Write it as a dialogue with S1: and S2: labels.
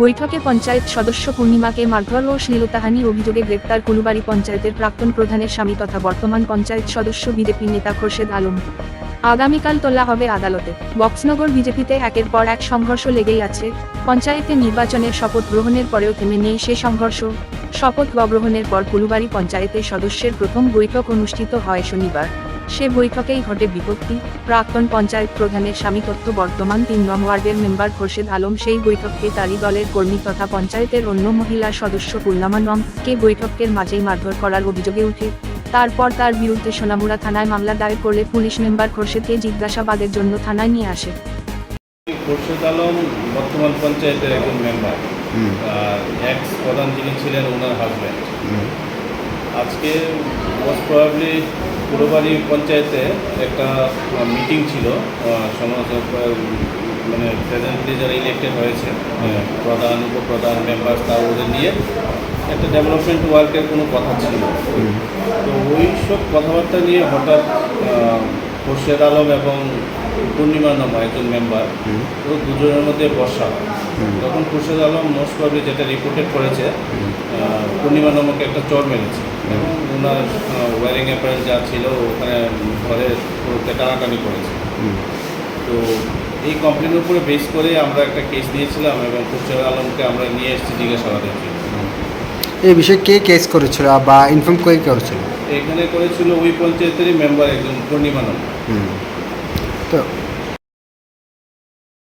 S1: বৈঠকে পঞ্চায়েত সদস্য পূর্ণিমাকে মারধর ও শ্লীলতাহানি অভিযোগে গ্রেপ্তার কুলুবাড়ি পঞ্চায়েতের প্রাক্তন প্রধানের স্বামী তথা বর্তমান পঞ্চায়েত সদস্য বিজেপি নেতা খোরশেদ আলম। আগামীকাল তোলা হবে আদালতে। বক্সনগর বিজেপিতে একের পর এক সংঘর্ষ লেগেই আছে। পঞ্চায়েতে নির্বাচনের শপথ গ্রহণের পরেও থেমে নেই সে সংঘর্ষ। শপথ গ্রহণের পর কুলুবাড়ি পঞ্চায়েতের সদস্যের প্রথম বৈঠক অনুষ্ঠিত হয় শনিবার। সে বৈঠকেই ঘটে বিপত্তি। প্রাক্তন পঞ্চায়েত প্রধানের স্বামী তত্ত্ব বর্তমান তিন নং ওয়ার্ডের মেম্বার খোরশেদ আলম সেই বৈঠককে তারই দলের কর্মী তথা পঞ্চায়েতের অন্য মহিলা সদস্য পূর্ণামা নমকে বৈঠকের মাঝেই মারধর করার অভিযোগে উঠে। তারপর তার বিরুদ্ধে সোনামুড়া থানায় মামলা দায়ের করলে পুলিশ মেম্বার খোরশেদকে জিজ্ঞাসাবাদের জন্য থানায় নিয়ে আসে।
S2: খোরশেদ আলম বর্তমান পঞ্চায়েতের একজন মেম্বার। এক্স প্রধান যিনি ছিলেন ওনার হাজব্যান্ড আজকে মোস্ট প্রবাবলি পুরোবাড়ি পঞ্চায়েতে একটা মিটিং ছিল সমাজ মানে প্রেজেন্টলি যারা ইলেক্টেড হয়েছে প্রধান উপপ্রধান মেম্বার তা ওদের নিয়ে একটা ডেভেলপমেন্ট ওয়ার্কের কোনো কথা ছিল তো ওই সব কথাবার্তা নিয়ে হঠাৎ খোরশেদ আলম এবং পূর্ণিমা নামা একজন মেম্বার তো দুজনের মধ্যে বর্ষা।
S3: হুম।
S2: তখন খুরশেদ আলম মোস্ট প্রবলি যেটা রিপোর্টেড করেছে পূর্ণিমা নামকে একটা চর মেরেছে। এবং ওনার ওয়ারিং অ্যাপারেন্স যা ছিল ওখানে ঘরে পুরোকে টানাটানি করেছে। তো এই কমপ্লেনের উপরে বেস করে আমরা একটা কেস দিয়েছিলাম এবং খুরশেদ আলমকে আমরা নিয়ে এসেছি জিজ্ঞাসাবাদের জন্য।
S3: এই বিষয়ে কে কেস করেছিল বা ইনফর্ম কে করেছিল?
S2: এখানে করেছিল ওই পঞ্চায়েতেরই মেম্বার একজন পূর্ণিমা নাম
S3: তো